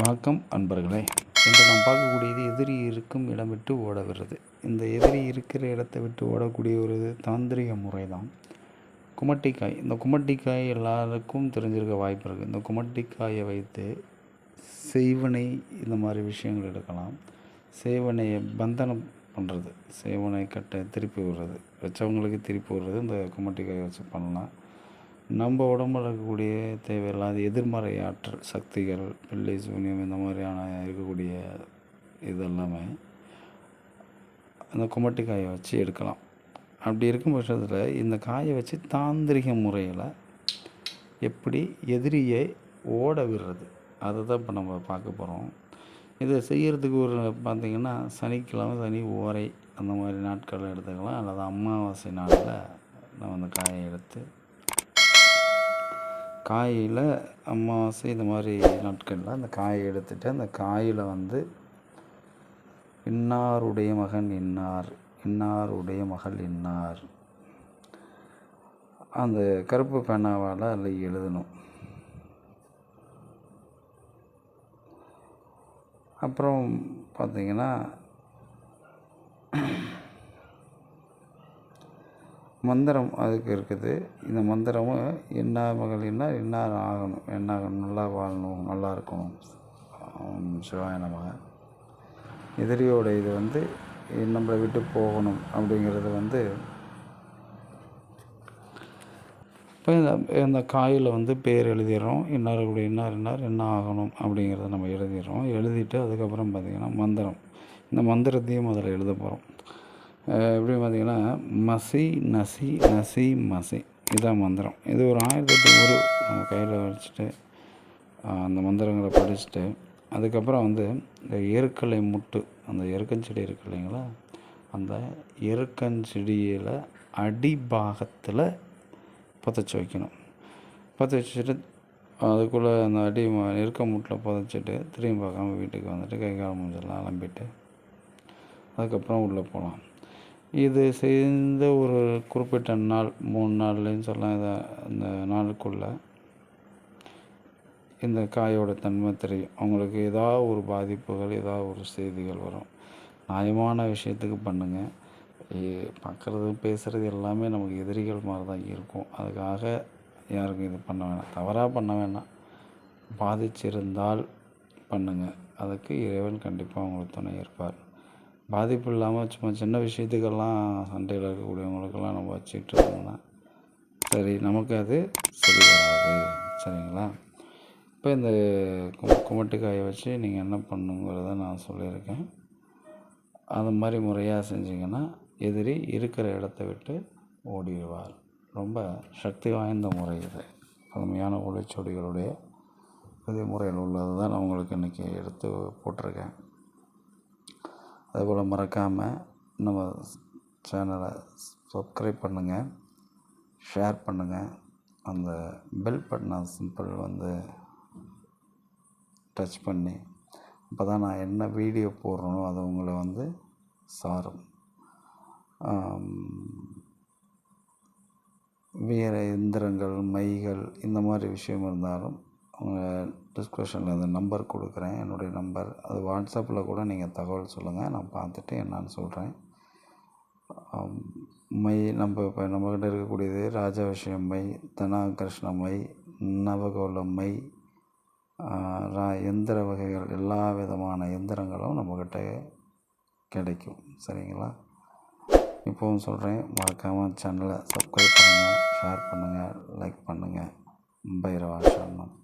வணக்கம் அன்பர்களே. இன்று நாம் பார்க்கக்கூடியது எதிரி இருக்கும் இடம் விட்டு ஓட விடுறது இந்த எதிரி இருக்கிற இடத்தை விட்டு ஓடக்கூடிய ஒரு தாந்திரிக முறை தான் குமட்டிக்காய். இந்த குமட்டிக்காய் எல்லாருக்கும் தெரிஞ்சிருக்க வாய்ப்பு இருக்குது இந்த குமட்டிக்காயை வைத்து செய்வனை இந்த மாதிரி விஷயங்கள் எடுக்கலாம். சேவனையை பந்தனம் பண்ணுறது சேவனை கட்டை திருப்பி விடுறது வச்சவங்களுக்கு திருப்பி விடுறது இந்த குமட்டிக்காயை வச்சு பண்ணலாம். நம்ம உடம்புல இருக்கக்கூடிய தேவையில்லாத எதிர்மறை ஆற்றல் சக்திகள் பில்லி சூனியம் இந்த மாதிரியான இருக்கக்கூடிய இதெல்லாமே அந்த குமட்டி காயை வச்சு எடுக்கலாம். அப்படி இருக்கும் பட்சத்தில் இந்த காயை வச்சு தாந்திரிக முறையில் எப்படி எதிரியை ஓட விடுறது? அதை தான் இப்போ நம்ம பார்க்க போகிறோம் இதை செய்கிறதுக்கு ஒரு பார்த்திங்கன்னா சனிக்கிழமை சனி ஓரை அந்த மாதிரி நாட்களில் எடுத்துக்கலாம். அல்லது அமாவாசை நாளில் நம்ம அந்த காயை எடுத்து காயில் அமாவாசை இந்த மாதிரி நாட்களில் அந்த காயை எடுத்துகிட்டு அந்த காயில் வந்து இன்னாருடைய மகன் இன்னார் இன்னாருடைய மகள் இன்னார். அந்த கருப்பு பேனாவால் அதில் எழுதணும். அப்புறம் பார்த்திங்கன்னா மந்திரம் அதுக்கு இருக்குது. இந்த மந்திரமும் என்ன மகள் என்ன இன்னார் ஆகணும் என்ன நல்லா வாழணும் நல்லா இருக்கணும். சிவாய நமக. எதிரியோட இது வந்து நம்மளை விட்டு போகணும் அப்படிங்கிறது வந்து இப்போ இந்த இந்த காயில் வந்து பேர் எழுதிடுறோம். இன்னாருடைய இன்னார் இன்னார் என்ன ஆகணும் அப்படிங்கிறத நம்ம எழுதிடுறோம். எழுதிட்டு அதுக்கப்புறம் பார்த்திங்கன்னா மந்திரம். இந்த மந்திரத்தையும் அதில் எழுத போகிறோம் எப்படி பார்த்திங்கன்னா மசி நசி நசி மசி. இதான் மந்திரம். இது ஒரு ஆயிரத்தெட்டு ஒரு நம்ம கையில் வச்சுட்டு அந்த மந்திரங்களை படிச்சுட்டு அதுக்கப்புறம் வந்து இந்த எருக்கலை முட்டு அந்த எருக்கஞ்செடி இருக்கு இல்லைங்களா? அந்த எருக்கஞ்செடியில் அடிபாகத்தில் புதைச்சி வைக்கணும். புதைச்சி வச்சுட்டு அதுக்குள்ளே அந்த அடி இருக்க முட்டில் புதைச்சிட்டு திரும்பி பார்க்காம வீட்டுக்கு வந்துட்டு கை கால் மூஞ்செல்லாம் அலம்பிட்டு அதுக்கப்புறம் உள்ளே போகலாம். இது செய்த ஒரு குறிப்பிட்ட நாள் மூணு நாள்லேன்னு சொல்லலாம் இதை அந்த நாளுக்குள்ளே. இந்த காயோட தன்மை தெரியும். அவங்களுக்கு ஏதாவது ஒரு பாதிப்புகள் ஏதாவது ஒரு செய்திகள் வரும். நியாயமான விஷயத்துக்கு பண்ணுங்கள் பார்க்குறது பேசுகிறது எல்லாமே நமக்கு எதிரிகள் மாதிரி தான் இருக்கும். அதுக்காக யாருக்கும் இது பண்ண வேணாம். தவறாக பண்ண வேணாம். பாதிச்சிருந்தால் பண்ணுங்கள் அதுக்கு இறைவன் கண்டிப்பாக உங்களுக்கு துணை இருப்பார். பாதிப்பு இல்லாமல் சும்மா சின்ன விஷயத்துக்கெல்லாம் சண்டையில் இருக்கக்கூடியவங்களுக்கெல்லாம் நம்ம வச்சுட்டு இருந்தோம்னா சரி நமக்கு அது சரி வராது. சரிங்களா? இப்போ இந்த கு வச்சு நீங்கள் என்ன பண்ணுங்கிறத நான் சொல்லியிருக்கேன். அது மாதிரி முறையாக செஞ்சிங்கன்னா எதிரி இருக்கிற இடத்த விட்டு ஓடிடுவார். ரொம்ப சக்தி வாய்ந்த முறை இது. பழமையான ஒளிச்சொடிகளுடைய புதிய முறையில் உள்ளது தான் நான் உங்களுக்கு இன்றைக்கி எடுத்து போட்டிருக்கேன். அதுபோல் மறக்காமல் நம்ம சேனலை சப்ஸ்கிரைப் பண்ணுங்கள் ஷேர் பண்ணுங்கள். அந்த பெல் பட்டனை சிம்பிள் வந்து டச் பண்ணி அப்போ தான் நான் என்ன வீடியோ போடுறேனோ அது உங்களை வந்து சாரும். வேறு எந்திரங்கள் மைகள் இந்த மாதிரி விஷயம் இருந்தாலும் உங்கள் டிஸ்கிரிப்ஷனில் அந்த நம்பர் கொடுக்குறேன். என்னுடைய நம்பர் அது வாட்ஸ்அப்பில் கூட நீங்கள் தகவல் சொல்லுங்கள் நான் பார்த்துட்டு என்னான்னு சொல்கிறேன் மை நம்ம இப்போ நம்மக்கிட்ட இருக்கக்கூடியது ராஜ மை மை தனாகிருஷ்ண மை நவகோல மை ரா எந்திர வகைகள் எல்லா விதமான எந்திரங்களும் நம்மக்கிட்ட கிடைக்கும். சரிங்களா? இப்போவும் சொல்கிறேன் மறக்காமல் சேனலை சப்ஸ்கிரைப் பண்ணுங்கள் ஷேர் பண்ணுங்கள் லைக் பண்ணுங்கள் பைரவா சர்மன்